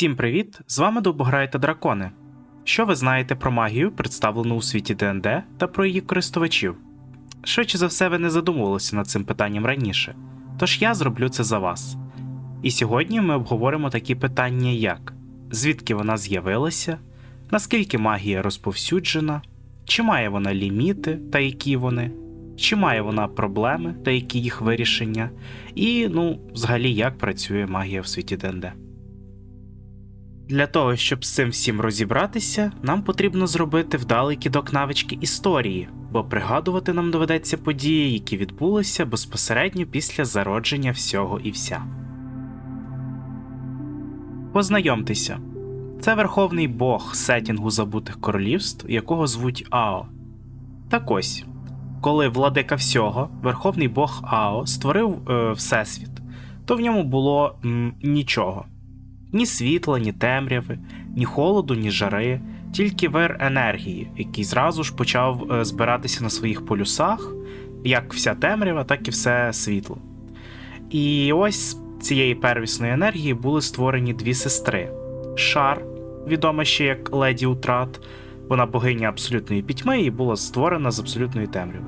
Всім привіт! З вами Довбограй та Дракони. Що ви знаєте про магію, представлену у світі ДНД та про її користувачів? Швидше за все, ви не задумувалися над цим питанням раніше, тож я зроблю це за вас. І сьогодні ми обговоримо такі питання, як звідки вона з'явилася, наскільки магія розповсюджена, чи має вона ліміти та які вони, чи має вона проблеми та які їх вирішення, і ну, взагалі, як працює магія в світі ДНД. Для того, щоб з цим всім розібратися, нам потрібно зробити вдалий кидок навички історії, бо пригадувати нам доведеться події, які відбулися безпосередньо після зародження всього і вся. Познайомтеся, це верховний бог сетінгу забутих королівств, якого звуть Ао. Так ось, коли владика всього, верховний бог Ао створив е, Всесвіт, то в ньому було м, нічого ні світла, ні темряви, ні холоду, ні жари, тільки вир енергії, який зразу ж почав е, збиратися на своїх полюсах, як вся темрява, так і все світло. І ось з цієї первісної енергії були створені дві сестри: Шар, відома ще як Леді Утрат, вона богиня абсолютної пітьми і була створена з абсолютної темряви,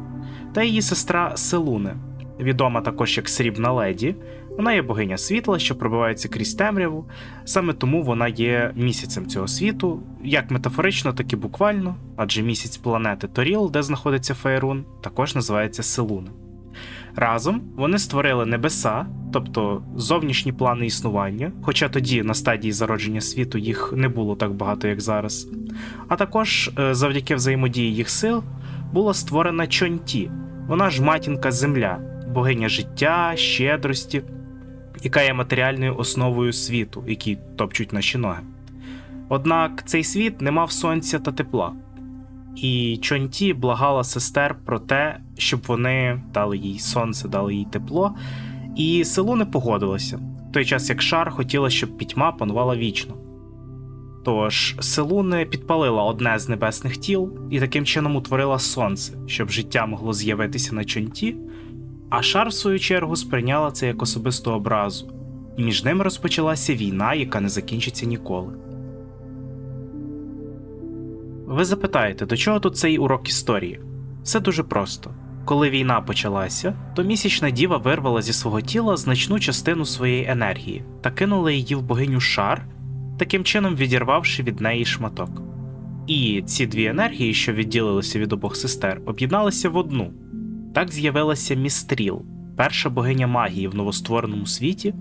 та її сестра Селуне, відома також як Срібна Леді. Вона є богиня світла, що пробивається крізь темряву, саме тому вона є місяцем цього світу, як метафорично, так і буквально, адже місяць планети Торіл, де знаходиться Фейрун, також називається Селуна. Разом вони створили небеса, тобто зовнішні плани існування, хоча тоді на стадії зародження світу їх не було так багато, як зараз. А також е, завдяки взаємодії їх сил була створена Чонті, вона ж матінка Земля, богиня життя, щедрості яка є матеріальною основою світу, який топчуть наші ноги. Однак цей світ не мав сонця та тепла, і Чонті благала сестер про те, щоб вони дали їй сонце, дали їй тепло, і село не погодилося, в той час як шар хотіла, щоб пітьма панувала вічно. Тож селу не підпалила одне з небесних тіл і таким чином утворила сонце, щоб життя могло з'явитися на чонті, а Шар, в свою чергу, сприйняла це як особисту образу, і між ними розпочалася війна, яка не закінчиться ніколи. Ви запитаєте, до чого тут цей урок історії? Все дуже просто. Коли війна почалася, то місячна діва вирвала зі свого тіла значну частину своєї енергії та кинула її в богиню шар, таким чином відірвавши від неї шматок. І ці дві енергії, що відділилися від обох сестер, об'єдналися в одну. Так з'явилася Містріл, перша богиня магії в новоствореному світі,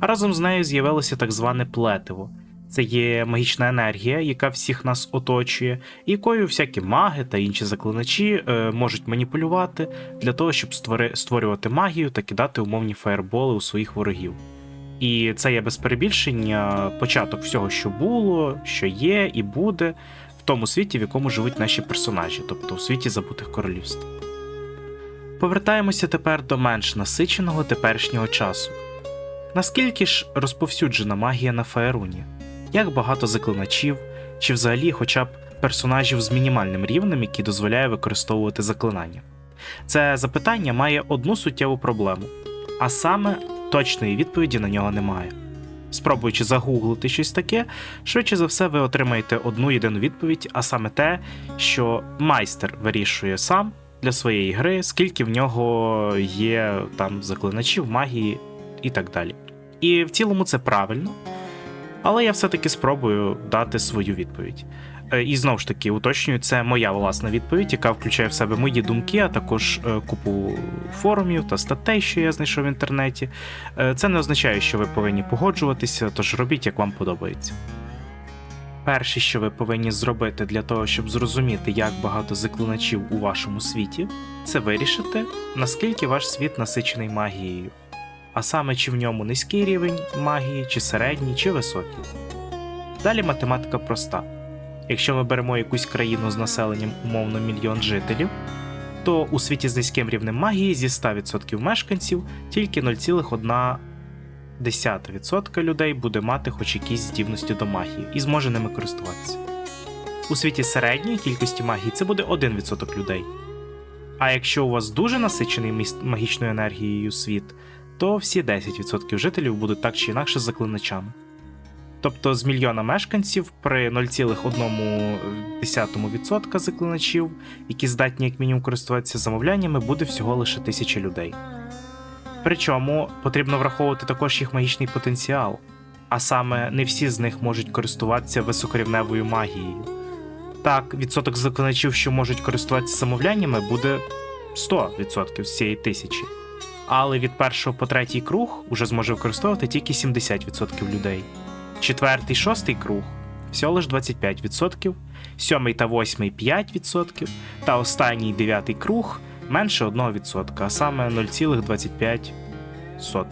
а разом з нею з'явилося так зване плетиво. Це є магічна енергія, яка всіх нас оточує, і якою всякі маги та інші заклиначі е, можуть маніпулювати для того, щоб створи, створювати магію та кидати умовні фаєрболи у своїх ворогів. І це є без перебільшення початок всього, що було, що є і буде в тому світі, в якому живуть наші персонажі, тобто у світі забутих королівств. Повертаємося тепер до менш насиченого теперішнього часу. Наскільки ж розповсюджена магія на Фаеруні? Як багато заклиначів, чи взагалі хоча б персонажів з мінімальним рівнем, які дозволяє використовувати заклинання? Це запитання має одну суттєву проблему, а саме точної відповіді на нього немає. Спробуючи загуглити щось таке, швидше за все ви отримаєте одну єдину відповідь, а саме те, що майстер вирішує сам для своєї гри, скільки в нього є там заклиначів, магії і так далі. І в цілому це правильно, але я все-таки спробую дати свою відповідь. Е, І знову ж таки уточнюю, це моя власна відповідь, яка включає в себе мої думки, а також е, купу форумів та статей, що я знайшов в інтернеті. Е, Це не означає, що ви повинні погоджуватися, тож робіть, як вам подобається. Перше, що ви повинні зробити для того, щоб зрозуміти, як багато заклиначів у вашому світі, це вирішити, наскільки ваш світ насичений магією, а саме чи в ньому низький рівень магії, чи середній, чи високий. Далі математика проста. Якщо ми беремо якусь країну з населенням умовно мільйон жителів, то у світі з низьким рівнем магії зі 100% мешканців тільки 0,1 10% людей буде мати хоч якісь здібності до магії і зможе ними користуватися. У світі середньої кількості магії це буде 1% людей. А якщо у вас дуже насичений міст- магічною енергією світ, то всі 10% жителів будуть так чи інакше заклиначами. Тобто з мільйона мешканців при 0,1% заклиначів, які здатні як мінімум користуватися замовляннями, буде всього лише тисяча людей. Причому потрібно враховувати також їх магічний потенціал, а саме не всі з них можуть користуватися високорівневою магією. Так, відсоток заклиначів, що можуть користуватися замовляннями, буде 100% з цієї тисячі. Але від першого по третій круг уже зможе використовувати тільки 70% людей. Четвертий, шостий круг всього лиш 25%, сьомий та восьмий 5%, та останній дев'ятий круг менше 1%, а саме 0,25%.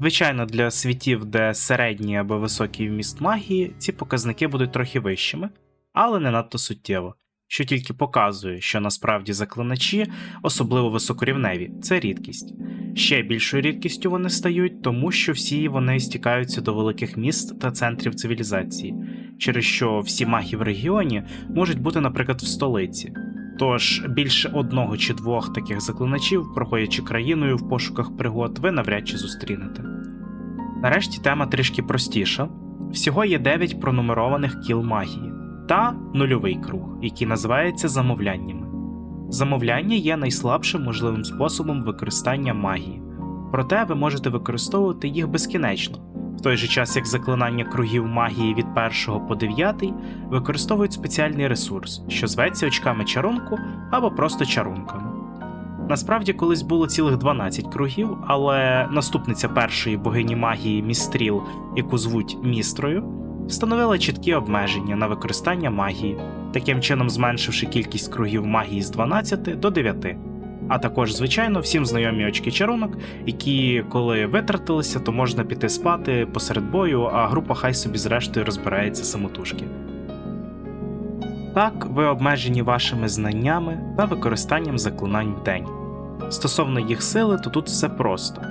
Звичайно, для світів, де середній або високий вміст магії, ці показники будуть трохи вищими, але не надто суттєво, що тільки показує, що насправді заклиначі, особливо високорівневі, це рідкість. Ще більшою рідкістю вони стають, тому що всі вони стікаються до великих міст та центрів цивілізації, через що всі маги в регіоні можуть бути, наприклад, в столиці. Тож більше одного чи двох таких заклиначів, проходячи країною в пошуках пригод, ви навряд чи зустрінете. Нарешті тема трішки простіша. Всього є 9 пронумерованих кіл магії та нульовий круг, який називається замовляннями. Замовляння є найслабшим можливим способом використання магії, проте ви можете використовувати їх безкінечно, в той же час як заклинання кругів магії від 1 по 9 використовують спеціальний ресурс, що зветься очками чарунку або просто чарунками. Насправді колись було цілих 12 кругів, але наступниця першої богині магії Містріл, яку звуть Містрою, встановила чіткі обмеження на використання магії, таким чином зменшивши кількість кругів магії з 12 до 9. А також, звичайно, всім знайомі очки чарунок, які, коли витратилися, то можна піти спати посеред бою, а група хай собі зрештою розбирається самотужки. Так, ви обмежені вашими знаннями та використанням заклинань в день. Стосовно їх сили, то тут все просто.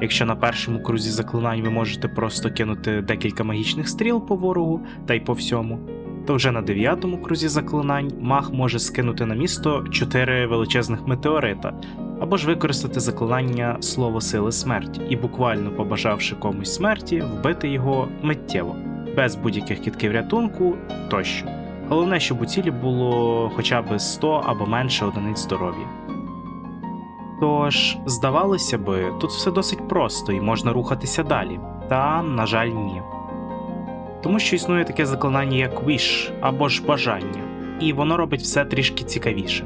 Якщо на першому крузі заклинань ви можете просто кинути декілька магічних стріл по ворогу та й по всьому, то вже на дев'ятому крузі заклинань маг може скинути на місто чотири величезних метеорита, або ж використати заклинання слово сили смерті і буквально побажавши комусь смерті, вбити його миттєво, без будь-яких кітків рятунку тощо. Головне, щоб у цілі було хоча б 100 або менше одиниць здоров'я. Тож, здавалося би, тут все досить просто і можна рухатися далі, та, на жаль, ні. Тому що існує таке заклинання як Wish або ж бажання, і воно робить все трішки цікавіше.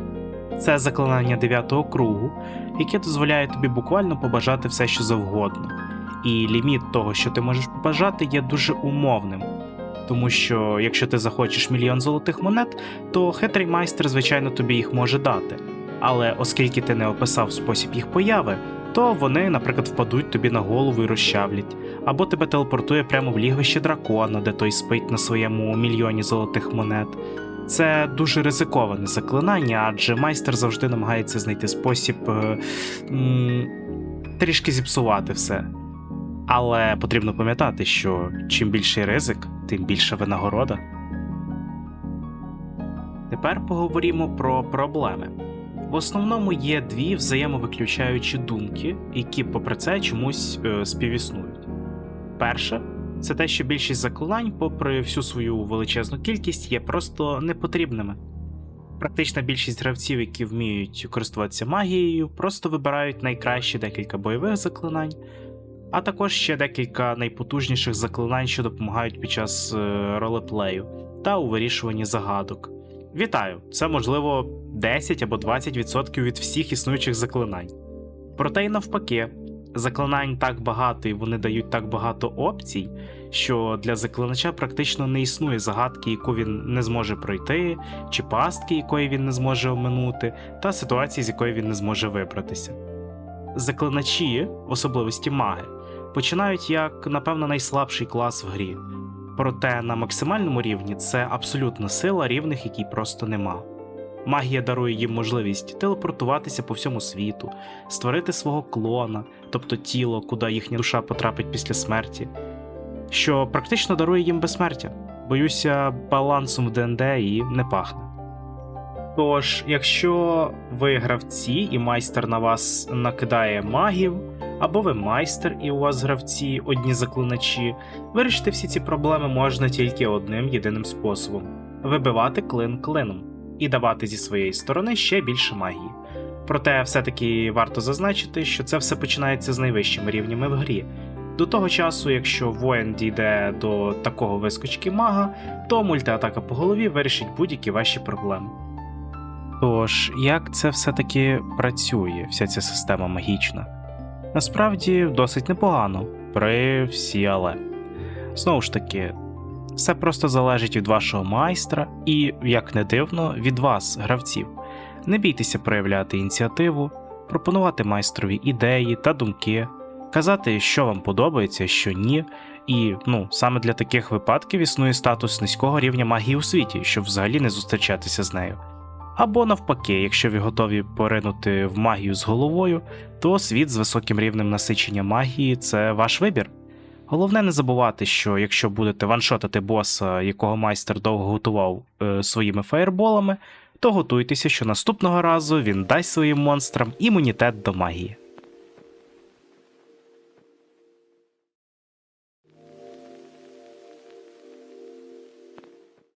Це заклинання 9 кругу, яке дозволяє тобі буквально побажати все, що завгодно, і ліміт того, що ти можеш побажати, є дуже умовним. Тому що якщо ти захочеш мільйон золотих монет, то хитрий майстер, звичайно, тобі їх може дати. Але оскільки ти не описав спосіб їх появи, то вони, наприклад, впадуть тобі на голову і розчавлять, або тебе телепортує прямо в лігвище дракона, де той спить на своєму мільйоні золотих монет. Це дуже ризиковане заклинання, адже майстер завжди намагається знайти спосіб е, м, трішки зіпсувати все. Але потрібно пам'ятати, що чим більший ризик, тим більша винагорода. Тепер поговоримо про проблеми. В основному є дві взаємовиключаючі думки, які, попри це, чомусь е, співіснують. Перше, це те, що більшість заклинань, попри всю свою величезну кількість, є просто непотрібними. Практична більшість гравців, які вміють користуватися магією, просто вибирають найкращі декілька бойових заклинань, а також ще декілька найпотужніших заклинань, що допомагають під час е, ролеплею та у вирішуванні загадок. Вітаю! Це можливо 10 або 20% від всіх існуючих заклинань. Проте й навпаки, заклинань так багато і вони дають так багато опцій, що для заклинача практично не існує загадки, яку він не зможе пройти, чи пастки, якої він не зможе оминути, та ситуації, з якої він не зможе вибратися. Заклиначі, особливості маги, починають як, напевно, найслабший клас в грі. Проте на максимальному рівні це абсолютна сила рівних, якій просто нема. Магія дарує їм можливість телепортуватися по всьому світу, створити свого клона, тобто тіло, куди їхня душа потрапить після смерті, що практично дарує їм безсмертя. Боюся, балансом в ДНД і не пахне. Тож, якщо ви гравці і майстер на вас накидає магів, або ви майстер і у вас гравці одні заклиначі, вирішити всі ці проблеми можна тільки одним єдиним способом: вибивати клин клином і давати зі своєї сторони ще більше магії. Проте все-таки варто зазначити, що це все починається з найвищими рівнями в грі. До того часу, якщо воїн дійде до такого вискочки мага, то мультиатака по голові вирішить будь-які ваші проблеми. Тож, як це все-таки працює, вся ця система магічна? Насправді досить непогано, при всі але. Знову ж таки, все просто залежить від вашого майстра і, як не дивно, від вас, гравців. Не бійтеся проявляти ініціативу, пропонувати майстрові ідеї та думки, казати, що вам подобається, що ні. І ну, саме для таких випадків існує статус низького рівня магії у світі, щоб взагалі не зустрічатися з нею. Або навпаки, якщо ви готові поринути в магію з головою, то світ з високим рівнем насичення магії це ваш вибір. Головне не забувати, що якщо будете ваншотати боса, якого майстер довго готував е, своїми фаєрболами, то готуйтеся, що наступного разу він дасть своїм монстрам імунітет до магії.